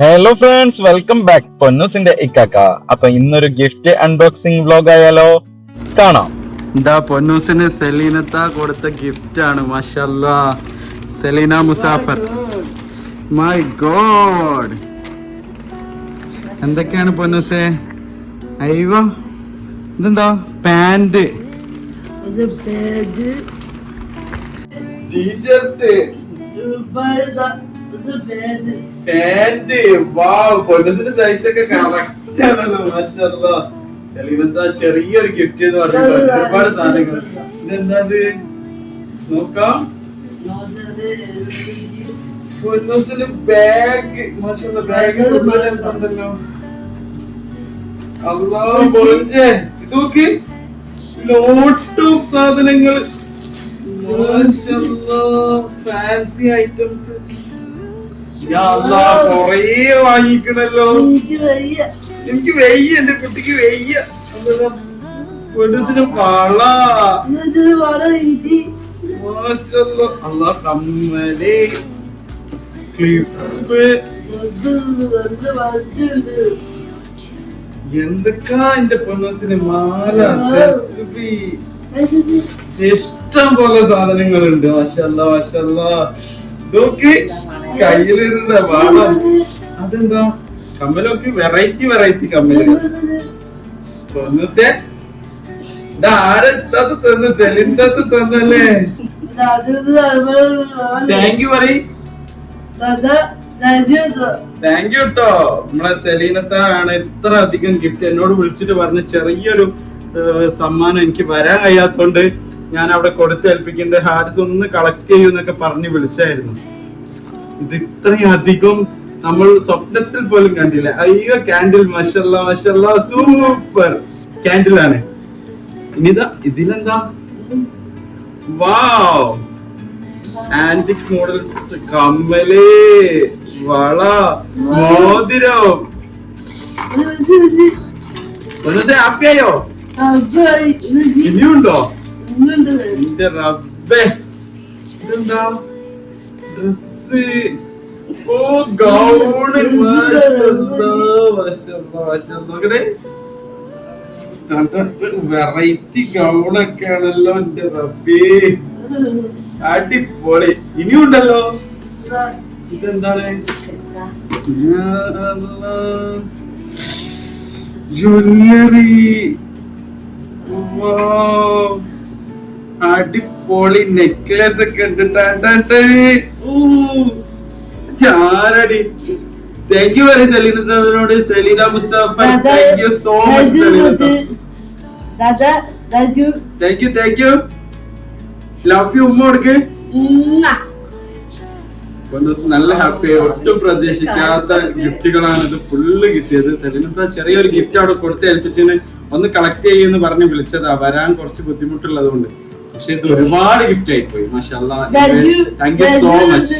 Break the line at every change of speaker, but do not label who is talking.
Hello friends welcome back പൊന്നൂസിന്റെ ഇക്കാക്ക. അപ്പൊ ഇന്നൊരു ഗിഫ്റ്റ് അൺബോക്സിംഗ് വ്ലോഗ് ആയാലോ? കാണാം.
എന്താ പൊന്നൂസിന് സെലീനത്ത കൊടുത്ത ഗിഫ്റ്റ് ആണ് മഷല്ല. സെലീന മുസാഫർ. മൈ ഗോഡ് എന്തൊക്കെയാണ് പൊന്നൂസേ? അയ്യോ ഇതെന്താ? പാന്റ് ടീഷർട്ട് പാന്റ് പൊന്നൂസിന്റെ സൈസ് ഒക്കെ കറക്റ്റ് ആണല്ലോ. മാഷല്ലോ സെലീനത്ത ചെറിയൊരു ഗിഫ്റ്റ് എന്ന് പറഞ്ഞിട്ട് ഒരുപാട് സാധനങ്ങൾ ഇതെന്താ ഇത്? നോക്കാം. പൊന്നസിന് ബാഗ് മാഷല്ല ബാഗ് ഉണ്ടല്ലോ അല്ലാ പൊളിഞ്ചേ ഇത് നോക്ക്. ലോട്ട് ഓഫ് സാധനങ്ങൾ ഫാൻസി ഐറ്റംസ് കൊറേ വാങ്ങിക്കണല്ലോ.
എനിക്ക് വയ്യ.
എന്റെ കുട്ടിക്ക് വെയ്യ? പൊന്നൂസിന് വള. അല്ലാ കമ്മൽ. ക്ലിപ്പ്. എന്തൊക്കാ എന്റെ പൊന്നസിന് മാല ഇഷ്ടം പോലെ സാധനങ്ങളുണ്ട്. വശല്ല വശല്ല നോക്ക് കയ്യിലിരുന്ന വാളം അതെന്താ? കമ്മലൊക്കെ വെറൈറ്റി വെറൈറ്റി കമ്മൽ. പൊന്നൂസേ ഇതാരത്തത് തന്നു സെലിന്തത്ത് തന്നല്ലേ താങ്ക് യു പറയ്. താങ്ക് യു കേട്ടോ നമ്മളെ സെലീനത്ത ആണ് ഇത്ര അധികം ഗിഫ്റ്റ് എന്നോട് വിളിച്ചിട്ട് പറഞ്ഞ ചെറിയൊരു സമ്മാനം എനിക്ക് വരാൻ കഴിയാത്തോണ്ട് ഞാൻ അവിടെ കൊടുത്തേൽപ്പിക്കേണ്ട ഹാരിസ് ഒന്ന് കളക്ട് ചെയ്യൂന്നൊക്കെ പറഞ്ഞ് വിളിച്ചായിരുന്നു. ഇത് ഇത്രയും അധികം നമ്മൾ സ്വപ്നത്തിൽ പോലും കണ്ടില്ല. അയ്യോ കാൻഡിൽ മഷല്ല മഷല്ല സൂപ്പർ കാൻഡിൽ ആണ്. ഇനിതാ ഇതിലെന്താ? വാവ് ആന്റിക് മോഡൽസ് കമ്മൽ വള മോതിരം. ഹാപ്പിയായോ ഇനിയുണ്ടോ? എന്റെ റബ്ബേ. ഇതെന്താ? വെറൈറ്റി ഗൗണൊക്കെ ആണല്ലോ എന്റെ റബ്ബേ. അടിപൊളി. ഇനിയുണ്ടല്ലോ? ഇതെന്താണ്? ജ്വല്ലറി. അടിപൊളി നെക്ലസ് ഒക്കെ ഉണ്ട് ഞാനടി thank you very സെലീനോട് Selina. Mustafa. Thank you so much thank you thank you love you ഉമ്മ കൊടുക്ക് നല്ല ഹാപ്പി ഒട്ടും പ്രതീക്ഷിക്കാത്ത ഗിഫ്റ്റുകളാണ് ഇത് ഫുള്ള് കിട്ടിയത്. സെലിനത്തെ ചെറിയൊരു ഗിഫ്റ്റ് അവിടെ കൊടുത്ത് ഏൽപ്പിച്ചതിന് ഒന്ന് കളക്ട് ചെയ്യുമെന്ന് പറഞ്ഞ് വിളിച്ചതാ. വരാൻ കുറച്ച് ബുദ്ധിമുട്ടുള്ളത് കൊണ്ട് പക്ഷെ ഇത് ഒരുപാട് ഗിഫ്റ്റ് ആയിപ്പോയി. പോയി മാഷാ താങ്ക് യു സോ മച്ച്